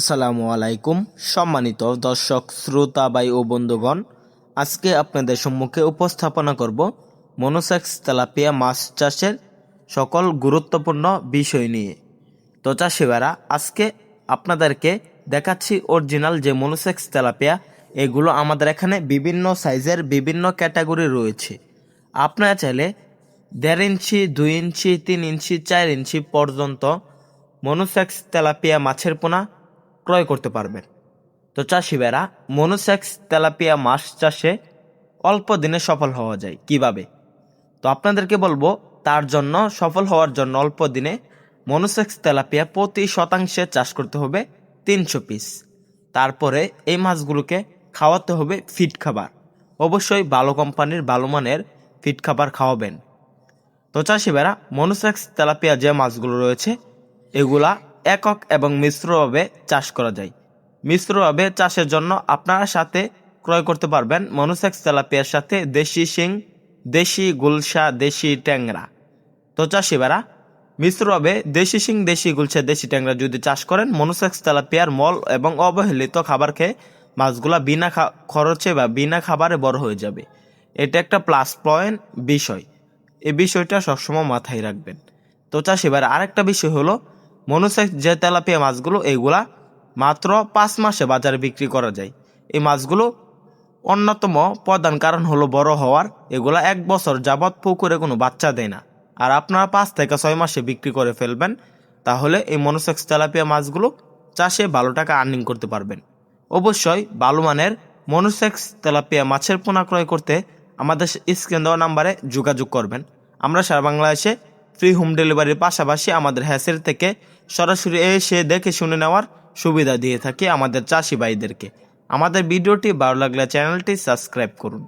আসসালামু আলাইকুম, সম্মানিত দর্শক, শ্রোতা বাই ও বন্ধুগণ। আজকে আপনাদের সম্মুখে উপস্থাপনা করব মনোসেক্স তেলাপিয়া মাছ চাষের সকল গুরুত্বপূর্ণ বিষয় নিয়ে। তো চাষিবারা, আজকে আপনাদেরকে দেখাচ্ছি অরিজিনাল যে মনোসেক্স তেলাপিয়া, এগুলো আমাদের এখানে বিভিন্ন সাইজের বিভিন্ন ক্যাটাগরি রয়েছে। আপনারা চাইলে দেড় ইঞ্চি, দুই ইঞ্চি, তিন ইঞ্চি, চার ইঞ্চি পর্যন্ত মনোসেক্স তেলাপিয়া মাছের পোনা ক্রয় করতে পারবেন। তো চাষিবেরা মনোসেক্স তেলাপিয়া মাছ চাষে অল্প দিনে সফল হওয়া যায়, কীভাবে? তো আপনাদেরকে বলব, তার জন্য, সফল হওয়ার জন্য অল্প দিনে মনোসেক্স তেলাপিয়া প্রতি শতাংশে চাষ করতে হবে তিনশো পিস। তারপরে এই মাছগুলোকে খাওয়াতে হবে ফিট খাবার। অবশ্যই ভালো কোম্পানির ভালো মানের ফিট খাবার খাওয়াবেন। তো চাষিবেরা মনোসেক্স তেলাপিয়া যে মাছগুলো রয়েছে, এগুলা একক এবং মিশ্রভাবে চাষ করা যায়। মিশ্রভাবে চাষের জন্য আপনারা সাথে ক্রয় করতে পারবেন মনোসেক্স তেলাপিয়ার সাথে দেশি শিং, দেশি গুলশা, দেশি ট্যাংরা। তো চাষিবেরা মিশ্রভাবে দেশি শিং, দেশি গুলশা, দেশি ট্যাংরা যদি চাষ করেন, মনোসেক্স তেলাপিয়ার মল এবং অবহেলিত খাবার খেয়ে মাছগুলা বিনা খরচে বা বিনা খাবারে বড় হয়ে যাবে। এটা একটা প্লাস পয়েন্ট বিষয়। এই বিষয়টা সবসময় মাথায় রাখবেন। তো চাষিবার আরেকটা বিষয় হলো মনোসেক্স যে তেলাপিয়া মাছগুলো, এইগুলা মাত্র পাঁচ মাসে বাজারে বিক্রি করা যায়। এই মাছগুলো অন্যতম প্রধান কারণ হলো বড় হওয়ার, এগুলা এক বছর যাবৎ পুকুরে কোনো বাচ্চা দেয় না। আর আপনারা পাঁচ থেকে ছয় মাসে বিক্রি করে ফেলবেন, তাহলে এই মনোসেক্স তেলাপিয়া মাছগুলো চাষে ভালো টাকা আর্নিং করতে পারবেন। অবশ্যই ভালো মানের মনোসেক্স তেলাপিয়া মাছের পোনা ক্রয় করতে আমাদের স্ক্রিন দেওয়া নাম্বারে যোগাযোগ করবেন। আমরা সারা বাংলাদেশে ফ্রি হোম ডেলিভারির পাশাপাশি আমাদের হ্যাসের থেকে সরাসরি এসে দেখে শুনে নেওয়ার সুবিধা দিয়ে থাকে আমাদের চাষি ভাইদেরকে। আমাদের ভিডিওটি ভালো লাগলে চ্যানেলটি সাবস্ক্রাইব করুন।